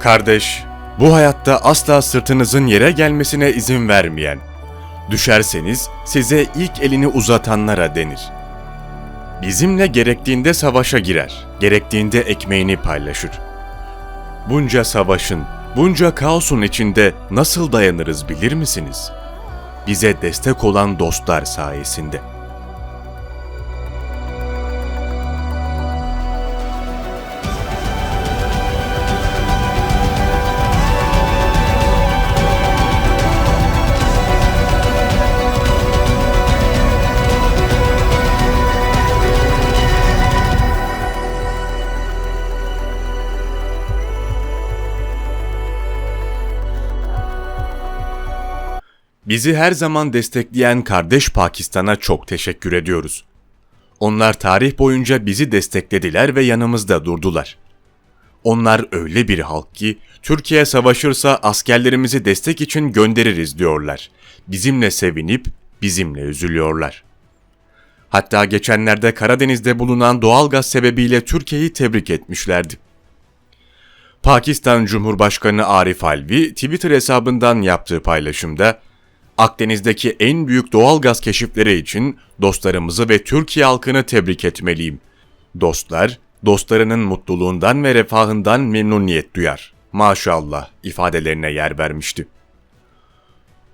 Kardeş, bu hayatta asla sırtınızın yere gelmesine izin vermeyen, düşerseniz size ilk elini uzatanlara denir. Bizimle gerektiğinde savaşa girer, gerektiğinde ekmeğini paylaşır. Bunca savaşın, bunca kaosun içinde nasıl dayanırız bilir misiniz? Bize destek olan dostlar sayesinde. Bizi her zaman destekleyen kardeş Pakistan'a çok teşekkür ediyoruz. Onlar tarih boyunca bizi desteklediler ve yanımızda durdular. Onlar öyle bir halk ki Türkiye savaşırsa askerlerimizi destek için göndeririz diyorlar. Bizimle sevinip bizimle üzülüyorlar. Hatta geçenlerde Karadeniz'de bulunan doğalgaz sebebiyle Türkiye'yi tebrik etmişlerdi. Pakistan Cumhurbaşkanı Arif Alvi Twitter hesabından yaptığı paylaşımda Akdeniz'deki en büyük doğal gaz keşifleri için dostlarımızı ve Türkiye halkını tebrik etmeliyim. Dostlar, dostlarının mutluluğundan ve refahından memnuniyet duyar. Maşallah ifadelerine yer vermişti.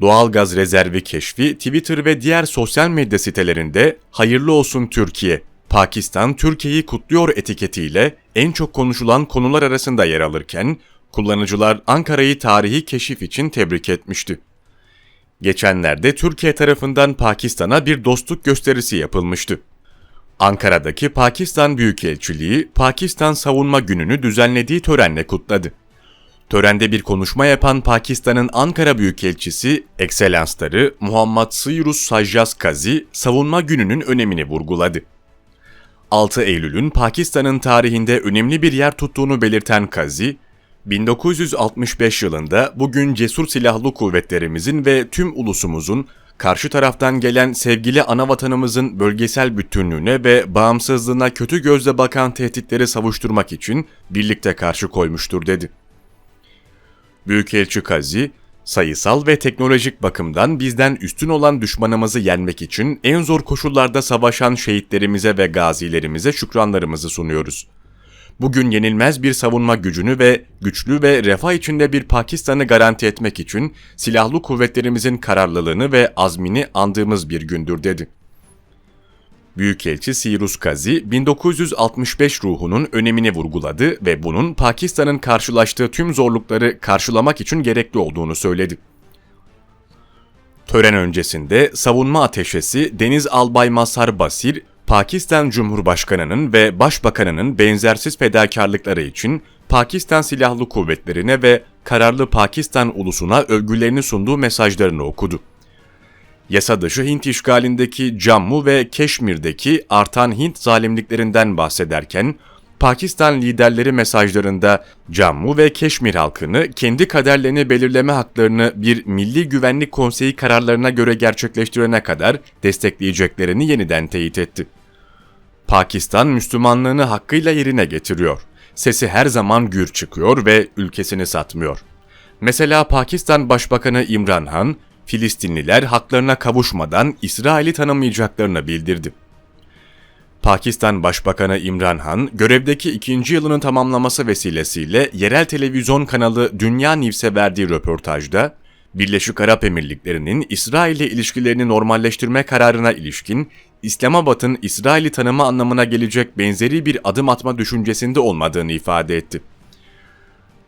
Doğal gaz rezervi keşfi Twitter ve diğer sosyal medya sitelerinde hayırlı olsun Türkiye, Pakistan Türkiye'yi kutluyor etiketiyle en çok konuşulan konular arasında yer alırken kullanıcılar Ankara'yı tarihi keşif için tebrik etmişti. Geçenlerde Türkiye tarafından Pakistan'a bir dostluk gösterisi yapılmıştı. Ankara'daki Pakistan Büyükelçiliği, Pakistan Savunma Günü'nü düzenlediği törenle kutladı. Törende bir konuşma yapan Pakistan'ın Ankara Büyükelçisi, Ekselansları Muhammed Sıyırus Sajjas Kazi, savunma gününün önemini vurguladı. 6 Eylül'ün Pakistan'ın tarihinde önemli bir yer tuttuğunu belirten Kazi, 1965 yılında bugün cesur silahlı kuvvetlerimizin ve tüm ulusumuzun karşı taraftan gelen sevgili anavatanımızın bölgesel bütünlüğüne ve bağımsızlığına kötü gözle bakan tehditleri savuşturmak için birlikte karşı koymuştur dedi. Büyükelçi Kazi, sayısal ve teknolojik bakımdan bizden üstün olan düşmanımızı yenmek için en zor koşullarda savaşan şehitlerimize ve gazilerimize şükranlarımızı sunuyoruz bugün yenilmez bir savunma gücünü ve güçlü ve refah içinde bir Pakistan'ı garanti etmek için silahlı kuvvetlerimizin kararlılığını ve azmini andığımız bir gündür dedi. Büyükelçi Sirus Kazi 1965 ruhunun önemini vurguladı ve bunun Pakistan'ın karşılaştığı tüm zorlukları karşılamak için gerekli olduğunu söyledi. Tören öncesinde savunma ateşesi Deniz Albay Masar Basir, Pakistan Cumhurbaşkanı'nın ve Başbakanı'nın benzersiz fedakarlıkları için Pakistan Silahlı Kuvvetlerine ve kararlı Pakistan ulusuna övgülerini sunduğu mesajlarını okudu. Yasa dışı Hint işgalindeki Cammu ve Keşmir'deki artan Hint zalimliklerinden bahsederken, Pakistan liderleri mesajlarında Cammu ve Keşmir halkını kendi kaderlerini belirleme haklarını bir Milli Güvenlik Konseyi kararlarına göre gerçekleştirene kadar destekleyeceklerini yeniden teyit etti. Pakistan Müslümanlığını hakkıyla yerine getiriyor. Sesi her zaman gür çıkıyor ve ülkesini satmıyor. Mesela Pakistan Başbakanı İmran Han, Filistinliler haklarına kavuşmadan İsrail'i tanımayacaklarını bildirdi. Pakistan Başbakanı İmran Han, görevdeki ikinci yılını tamamlaması vesilesiyle yerel televizyon kanalı Dünya News'e verdiği röportajda, Birleşik Arap Emirlikleri'nin İsrail ile ilişkilerini normalleştirme kararına ilişkin İslamabad'ın İsrail'i tanıma anlamına gelecek benzeri bir adım atma düşüncesinde olmadığını ifade etti.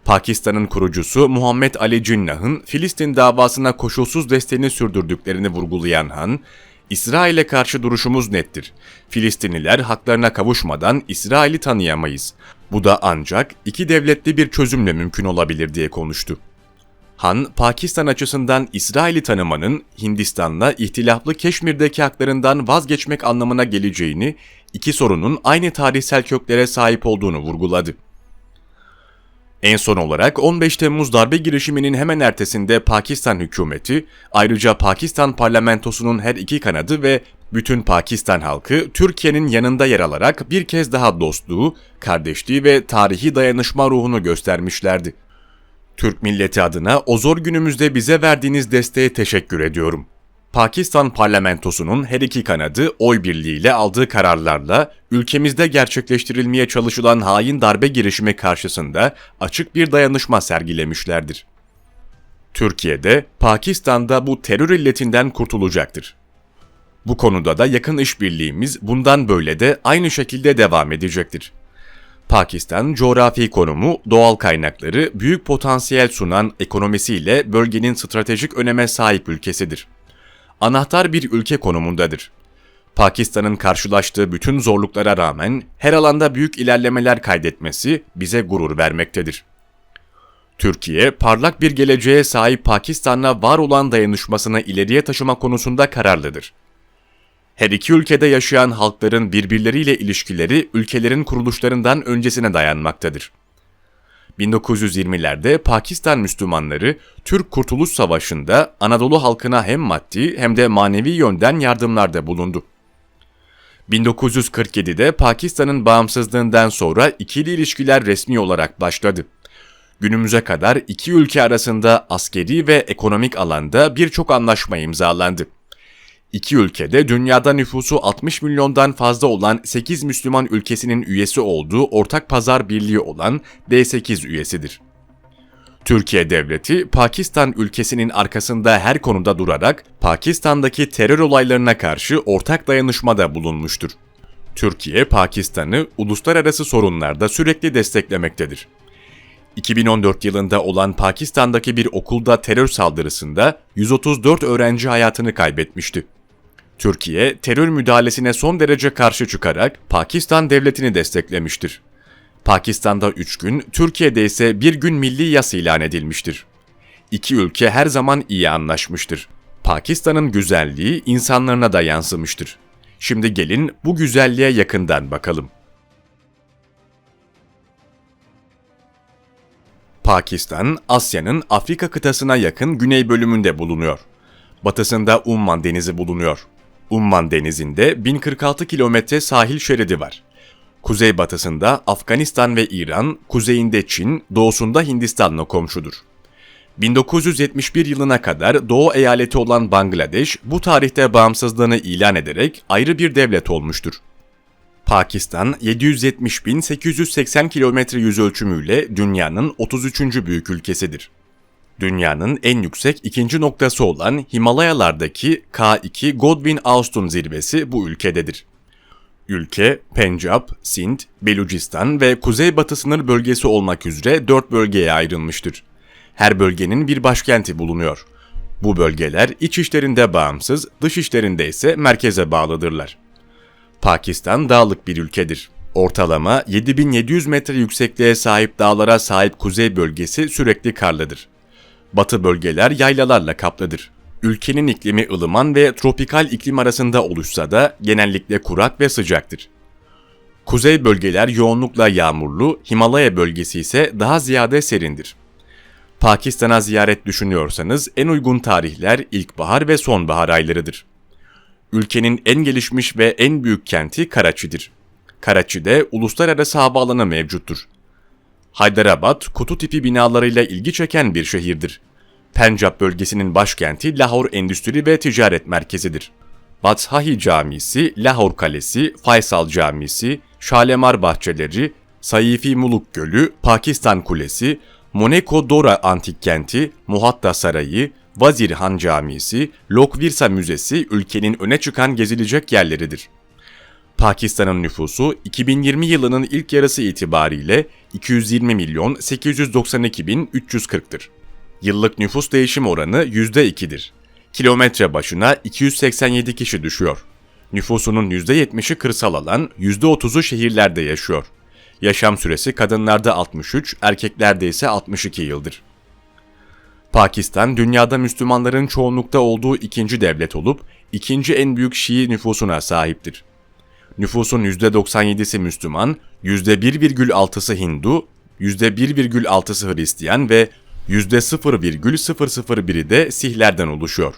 Pakistan'ın kurucusu Muhammed Ali Cinnah'ın Filistin davasına koşulsuz desteğini sürdürdüklerini vurgulayan Han, İsrail'e karşı duruşumuz nettir. Filistinliler haklarına kavuşmadan İsrail'i tanıyamayız. Bu da ancak iki devletli bir çözümle mümkün olabilir diye konuştu. Han, Pakistan açısından İsrail'i tanımanın Hindistan'la ihtilaflı Keşmir'deki haklarından vazgeçmek anlamına geleceğini, iki sorunun aynı tarihsel köklere sahip olduğunu vurguladı. En son olarak 15 Temmuz darbe girişiminin hemen ertesinde Pakistan hükümeti, ayrıca Pakistan parlamentosunun her iki kanadı ve bütün Pakistan halkı Türkiye'nin yanında yer alarak bir kez daha dostluğu, kardeşliği ve tarihi dayanışma ruhunu göstermişlerdi. Türk milleti adına o zor günümüzde bize verdiğiniz desteğe teşekkür ediyorum. Pakistan parlamentosunun her iki kanadı oy birliğiyle aldığı kararlarla ülkemizde gerçekleştirilmeye çalışılan hain darbe girişimi karşısında açık bir dayanışma sergilemişlerdir. Türkiye'de Pakistan'da bu terör illetinden kurtulacaktır. Bu konuda da yakın işbirliğimiz bundan böyle de aynı şekilde devam edecektir. Pakistan coğrafi konumu, doğal kaynakları, büyük potansiyel sunan ekonomisiyle bölgenin stratejik öneme sahip ülkesidir. Anahtar bir ülke konumundadır. Pakistan'ın karşılaştığı bütün zorluklara rağmen her alanda büyük ilerlemeler kaydetmesi bize gurur vermektedir. Türkiye, parlak bir geleceğe sahip Pakistan'la var olan dayanışmasını ileriye taşıma konusunda kararlıdır. Her iki ülkede yaşayan halkların birbirleriyle ilişkileri ülkelerin kuruluşlarından öncesine dayanmaktadır. 1920'lerde Pakistan Müslümanları Türk Kurtuluş Savaşı'nda Anadolu halkına hem maddi hem de manevi yönden yardımlarda bulundu. 1947'de Pakistan'ın bağımsızlığından sonra ikili ilişkiler resmi olarak başladı. Günümüze kadar iki ülke arasında askeri ve ekonomik alanda birçok anlaşma imzalandı. İki ülkede dünyada nüfusu 60 milyondan fazla olan 8 Müslüman ülkesinin üyesi olduğu ortak pazar birliği olan D8 üyesidir. Türkiye devleti Pakistan ülkesinin arkasında her konuda durarak Pakistan'daki terör olaylarına karşı ortak dayanışmada bulunmuştur. Türkiye, Pakistan'ı uluslararası sorunlarda sürekli desteklemektedir. 2014 yılında olan Pakistan'daki bir okulda terör saldırısında 134 öğrenci hayatını kaybetmişti. Türkiye, terör müdahalesine son derece karşı çıkarak Pakistan devletini desteklemiştir. Pakistan'da 3 gün, Türkiye'de ise bir gün milli yas ilan edilmiştir. İki ülke her zaman iyi anlaşmıştır. Pakistan'ın güzelliği insanlarına da yansımıştır. Şimdi gelin bu güzelliğe yakından bakalım. Pakistan, Asya'nın Afrika kıtasına yakın güney bölümünde bulunuyor. Batısında Umman Denizi bulunuyor. Umman Denizi'nde 1046 kilometre sahil şeridi var. Kuzeybatısında Afganistan ve İran, kuzeyinde Çin, doğusunda Hindistan'la komşudur. 1971 yılına kadar Doğu eyaleti olan Bangladeş bu tarihte bağımsızlığını ilan ederek ayrı bir devlet olmuştur. Pakistan 770.880 kilometre yüz ölçümüyle dünyanın 33. büyük ülkesidir. Dünyanın en yüksek ikinci noktası olan Himalayalardaki K2 Godwin Austen zirvesi bu ülkededir. Ülke, Pencap, Sind, Belucistan ve Kuzeybatı sınır bölgesi olmak üzere dört bölgeye ayrılmıştır. Her bölgenin bir başkenti bulunuyor. Bu bölgeler iç işlerinde bağımsız, dış işlerinde ise merkeze bağlıdırlar. Pakistan dağlık bir ülkedir. Ortalama 7700 metre yüksekliğe sahip dağlara sahip kuzey bölgesi sürekli karlıdır. Batı bölgeler yaylalarla kaplıdır. Ülkenin iklimi ılıman ve tropikal iklim arasında oluşsa da genellikle kurak ve sıcaktır. Kuzey bölgeler yoğunlukla yağmurlu, Himalaya bölgesi ise daha ziyade serindir. Pakistan'a ziyaret düşünüyorsanız en uygun tarihler ilkbahar ve sonbahar aylarıdır. Ülkenin en gelişmiş ve en büyük kenti Karachi'dir. Karachi'de uluslararası havaalanı mevcuttur. Hyderabad, kutu tipi binalarıyla ilgi çeken bir şehirdir. Pencap bölgesinin başkenti Lahore Endüstri ve Ticaret Merkezidir. Bathahi Camisi, Lahore Kalesi, Faysal Camisi, Şalemar Bahçeleri, Saifi Muluk Gölü, Pakistan Kulesi, Monaco Dora Antik Kenti, Muhatta Sarayı, Vazir Han Camisi, Lokvirsa Müzesi ülkenin öne çıkan gezilecek yerleridir. Pakistan'ın nüfusu 2020 yılının ilk yarısı itibariyle 220 milyon 892 bin 340'tır. Yıllık nüfus değişim oranı %2'dir. Kilometre başına 287 kişi düşüyor. Nüfusunun %70'i kırsal alan, %30'u şehirlerde yaşıyor. Yaşam süresi kadınlarda 63, erkeklerde ise 62 yıldır. Pakistan, dünyada Müslümanların çoğunlukta olduğu ikinci devlet olup, ikinci en büyük Şii nüfusuna sahiptir. Nüfusun %97'si Müslüman, %1,6'sı Hindu, %1,6'sı Hristiyan ve %0,001'i de Sihlerden oluşuyor.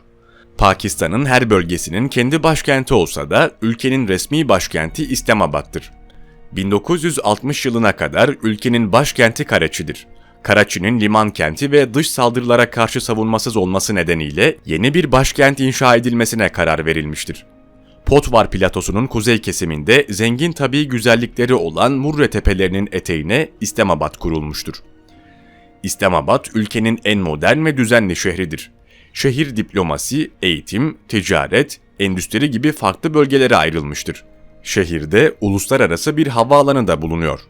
Pakistan'ın her bölgesinin kendi başkenti olsa da ülkenin resmi başkenti İslamabad'dır. 1960 yılına kadar ülkenin başkenti Karachi'dir. Karaçi'nin liman kenti ve dış saldırılara karşı savunmasız olması nedeniyle yeni bir başkent inşa edilmesine karar verilmiştir. Potvar platosunun kuzey kesiminde zengin tabii güzellikleri olan Murre tepelerinin eteğine İslamabad kurulmuştur. İslamabad ülkenin en modern ve düzenli şehridir. Şehir diplomasi, eğitim, ticaret, endüstri gibi farklı bölgelere ayrılmıştır. Şehirde uluslararası bir havaalanı da bulunuyor.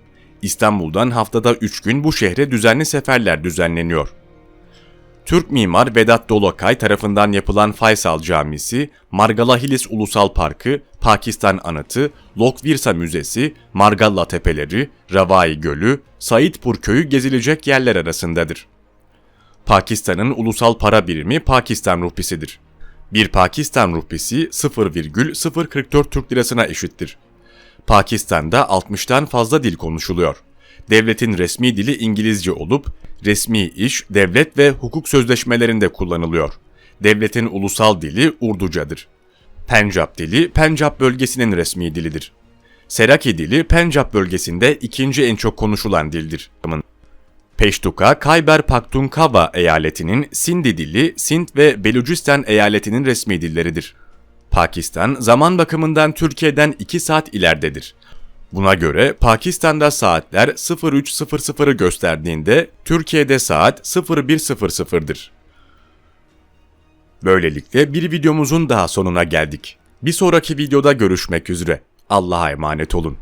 İstanbul'dan haftada 3 gün bu şehre düzenli seferler düzenleniyor. Türk mimar Vedat Dolokay tarafından yapılan Faysal Camisi, Margala Hills Ulusal Parkı, Pakistan Anıtı, Lokvirsa Müzesi, Margalla Tepeleri, Ravai Gölü, Saidpur Köyü gezilecek yerler arasındadır. Pakistan'ın ulusal para birimi Pakistan Rupisidir. Bir Pakistan Rupisi 0,044 Türk Lirasına eşittir. Pakistan'da 60'tan fazla dil konuşuluyor. Devletin resmi dili İngilizce olup resmi iş, devlet ve hukuk sözleşmelerinde kullanılıyor. Devletin ulusal dili Urducadır. Pencap dili Pencap bölgesinin resmi dilidir. Seraki dili Pencap bölgesinde ikinci en çok konuşulan dildir. Peştuka, Kayber Pakhtunkhwa eyaletinin Sindi dili, Sind ve Belucistan eyaletinin resmi dilleridir. Pakistan zaman bakımından Türkiye'den 2 saat ileridedir. Buna göre Pakistan'da saatler 03.00'ı gösterdiğinde Türkiye'de saat 01.00'dır. Böylelikle bir videomuzun daha sonuna geldik. Bir sonraki videoda görüşmek üzere. Allah'a emanet olun.